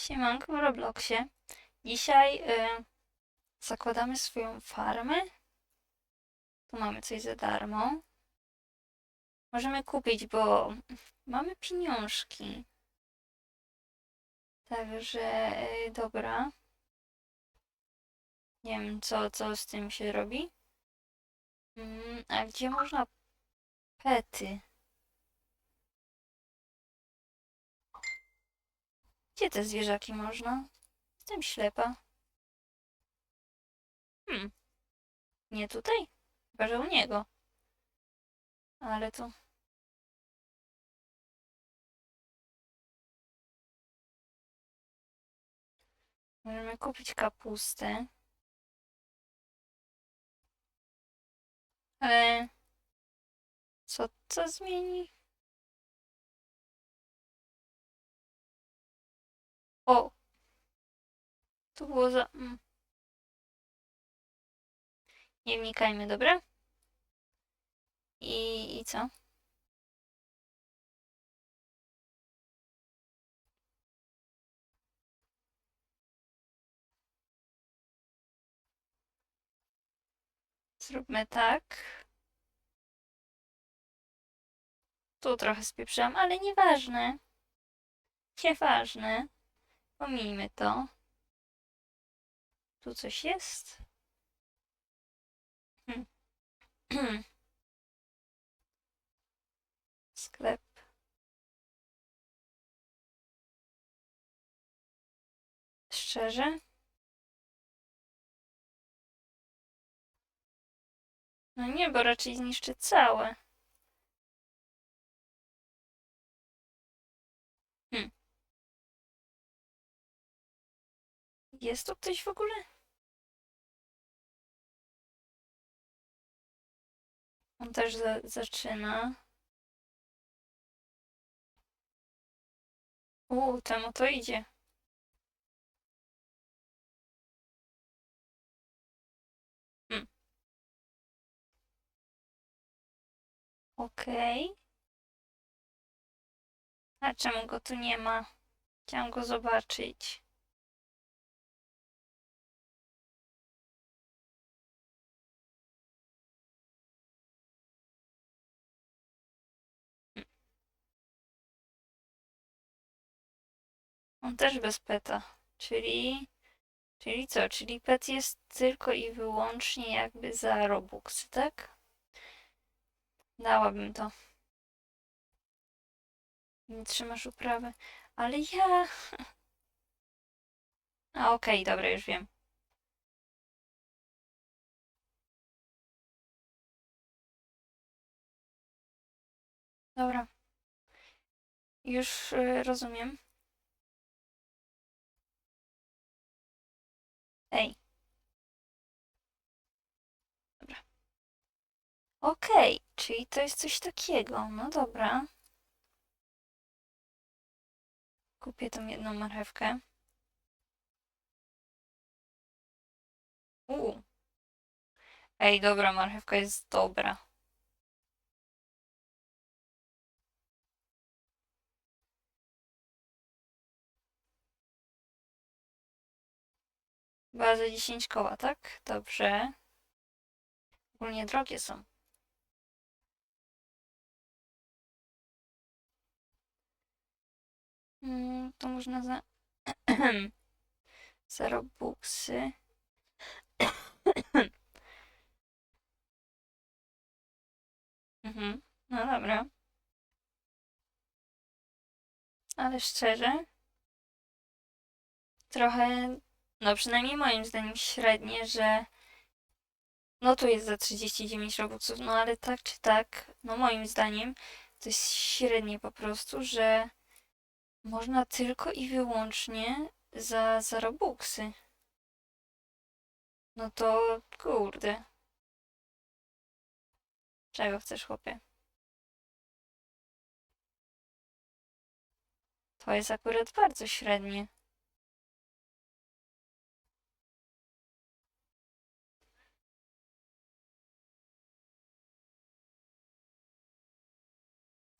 Siemanko w Robloxie. Dzisiaj y, zakładamy swoją farmę. Tu mamy coś za darmo. Możemy kupić, bo mamy pieniążki. Także y, dobra. Nie wiem, co, co z tym się robi. Mm, a gdzie można pety? Gdzie te zwierzaki można? Jestem ślepa. Hmm. Nie tutaj? Chyba, że u niego. Ale tu... Możemy kupić kapustę. Ale... Co to zmieni? O! Tu było za... Mm. Nie wnikajmy, dobra? I, I co? Zróbmy tak. Tu trochę spieprzam, ale nieważne. Nieważne. Pomijmy to. Tu coś jest? Hmm. Sklep. Szczerze? No nie, bo raczej zniszczy całe. Jest tu ktoś w ogóle? On też za zaczyna. U, temu to idzie. Hmm. Okej. A czemu go tu nie ma? Chciałam go zobaczyć. On też bez peta. Czyli. Czyli co? Czyli pet jest tylko i wyłącznie jakby za Robuxy, tak? Dałabym to. Nie trzymasz uprawy. Ale ja. A okej, dobra, już wiem. Dobra. Już y, rozumiem. Ej. Dobra. Okej, czyli to jest coś takiego. No dobra. Kupię tą jedną marchewkę. U. Ej, dobra, marchewka jest dobra. Chyba za 10 koła, tak? Dobrze. Ogólnie drogie są. Mm, to można za... za Robuxy. mhm. No dobra. Ale szczerze, trochę, no przynajmniej moim zdaniem średnie, że no tu jest za 39 robuxów, no ale tak czy tak, no moim zdaniem to jest średnie po prostu, że można tylko i wyłącznie za, za robuxy. No to kurde. Czego chcesz, chłopie? To jest akurat bardzo średnie.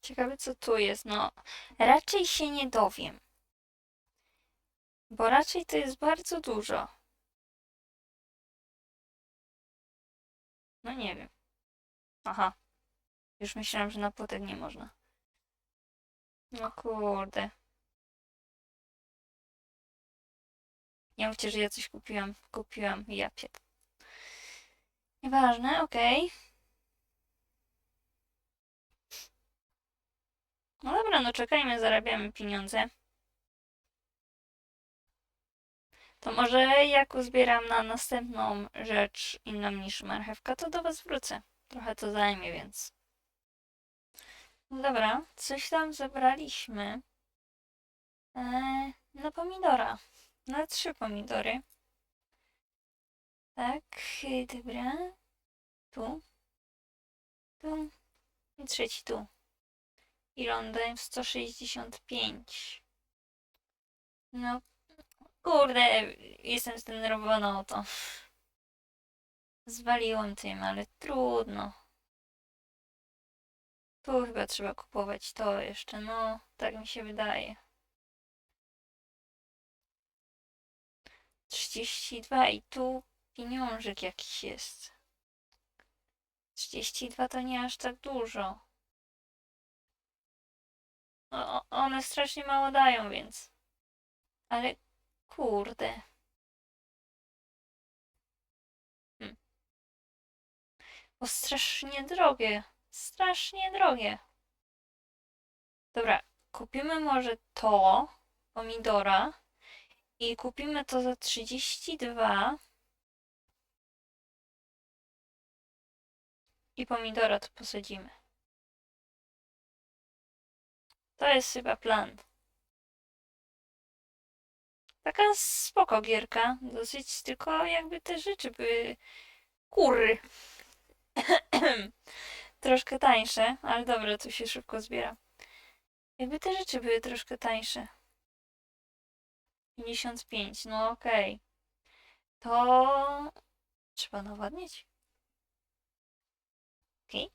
Ciekawe, co tu jest. No, raczej się nie dowiem. Bo raczej to jest bardzo dużo. No nie wiem. Aha. Już myślałam, że na płotek nie można. No kurde. Nie mówcie, że ja coś kupiłam. Kupiłam. Ja piet. Nieważne, okej. No dobra, no czekajmy, zarabiamy pieniądze. To może jak uzbieram na następną rzecz inną niż marchewka, to do was wrócę. Trochę to zajmie, więc. No dobra, coś tam zebraliśmy. Eee, na pomidora. Na trzy pomidory. Tak, y, dobra. Tu. Tu. I trzeci tu. I lądem 165. No, kurde, jestem zdenerwowana o to. Zwaliłam tym, ale trudno. Tu chyba trzeba kupować to jeszcze, no, tak mi się wydaje. 32 i tu pieniążek jakiś jest. 32 to nie aż tak dużo. O, o- one strasznie mało dają, więc. Ale kurde. Hmm. Bo strasznie drogie. Strasznie drogie. Dobra, kupimy może to, pomidora. I kupimy to za 32. I pomidora tu posadzimy. To jest chyba plan. Taka spoko gierka. Dosyć tylko jakby te rzeczy były kury. troszkę tańsze, ale dobra, tu się szybko zbiera. Jakby te rzeczy były troszkę tańsze. 55, no okej. To trzeba nawadniać. Okej.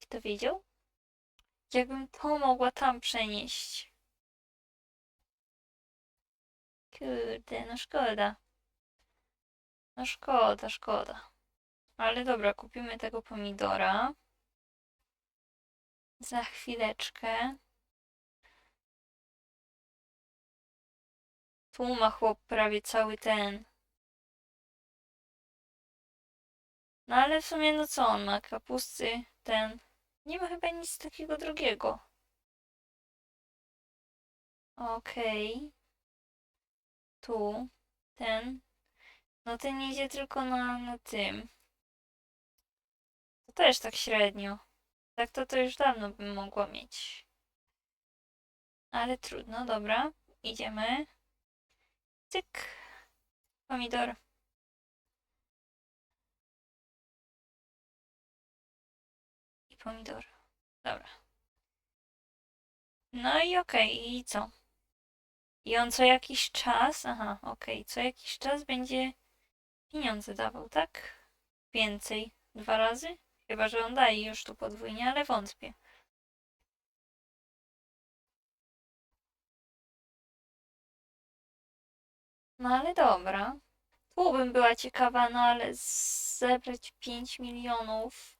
Kto wiedział? Jakbym to mogła tam przenieść. Kurde, no szkoda. No szkoda, szkoda. Ale dobra, kupimy tego pomidora. Za chwileczkę. Tu ma chłop prawie cały ten. No ale w sumie no co on ma? Kapusty, ten. Nie ma chyba nic takiego drugiego. Okej. Tu. Ten. No ten idzie tylko na, na tym. To też tak średnio. Tak to to już dawno bym mogła mieć. Ale trudno, dobra. Idziemy. Cyk. Pomidor. Pomidor. Dobra. No i okej, i co? I on co jakiś czas, aha, okej, co jakiś czas będzie pieniądze dawał, tak? Więcej, dwa razy? Chyba, że on daje już tu podwójnie, ale wątpię. No ale dobra. Tu bym była ciekawa, no ale zebrać 5 milionów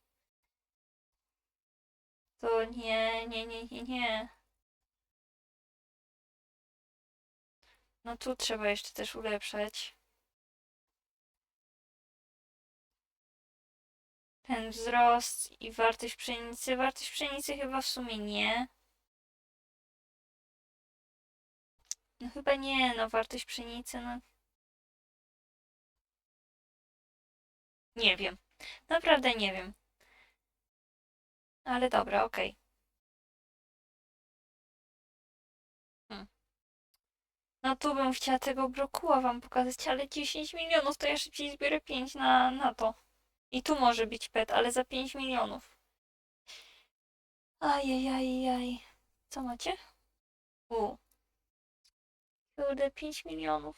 to nie, nie, nie, nie, nie. No tu trzeba jeszcze też ulepszać. Ten wzrost i wartość pszenicy. Wartość pszenicy chyba w sumie nie. No chyba nie, no wartość pszenicy, no. Nie wiem. Naprawdę nie wiem. Ale dobra, okej. Hmm. No tu bym chciała tego brokuła wam pokazać, ale 10 milionów to ja szybciej zbiorę 5 na, na to. I tu może być pet, ale za 5 milionów. Ajajajaj. Co macie? U. Kurde, 5 milionów.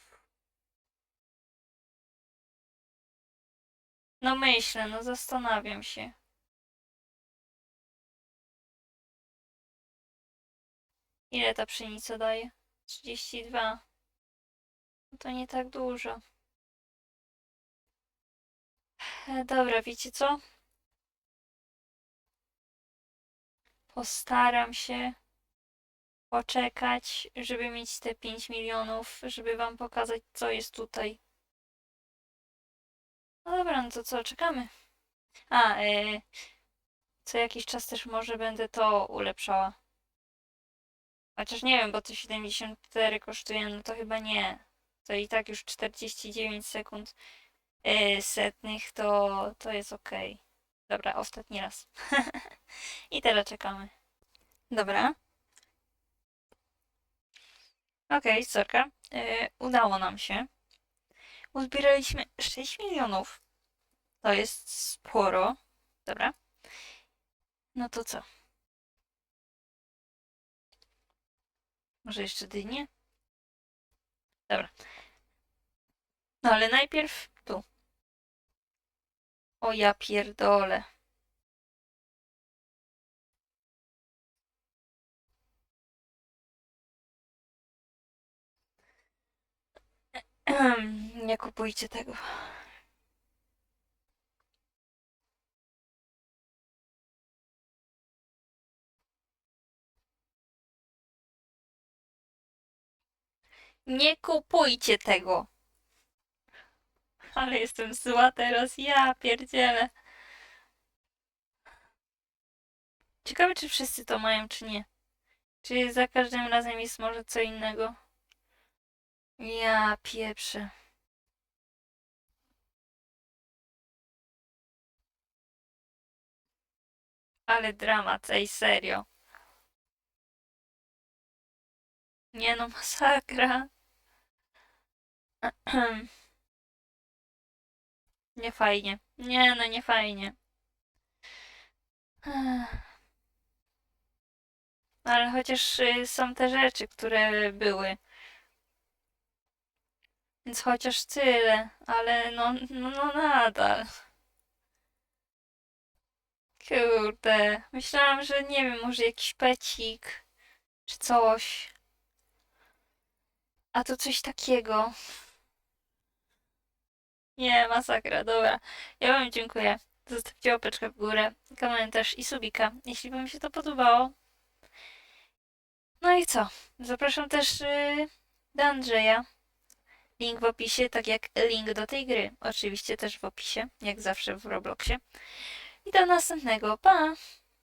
No myślę, no zastanawiam się. Ile ta pszenica daje? 32. No To nie tak dużo. E, Dobra, wiecie co? Postaram się poczekać, żeby mieć te 5 milionów, żeby wam pokazać, co jest tutaj. No dobra, no to co, czekamy. A, e, co jakiś czas też może będę to ulepszała. Chociaż nie wiem, bo to 74 kosztuje, no to chyba nie. To i tak już 49 sekund e, setnych, to, to jest ok. Dobra, ostatni raz. I teraz czekamy. Dobra. Okej, sorka. E, udało nam się. Uzbieraliśmy 6 milionów. To jest sporo. Dobra. No to co? Może jeszcze dynię? Dobra. No ale najpierw tu. O ja pierdolę. Nie kupujcie tego. Nie kupujcie tego. Ale jestem zła teraz, ja pierdzielę. Ciekawe, czy wszyscy to mają, czy nie. Czy za każdym razem jest może co innego. Ja pieprzę. Ale dramat, ej, serio. Nie no, masakra. Nie fajnie. Nie no, nie fajnie. Ale chociaż y, są te rzeczy, które były. Więc chociaż tyle, ale no, no, no nadal. Kurde, myślałam, że nie wiem, może jakiś pecik czy coś. A to coś takiego. Nie, masakra, dobra. Ja wam dziękuję. Zostawcie łapeczkę w górę, komentarz i subika, jeśli wam się to podobało. No i co? Zapraszam też yy, do Andrzeja. Link w opisie, tak jak link do tej gry. Oczywiście też w opisie, jak zawsze w Robloxie. I do następnego. Pa!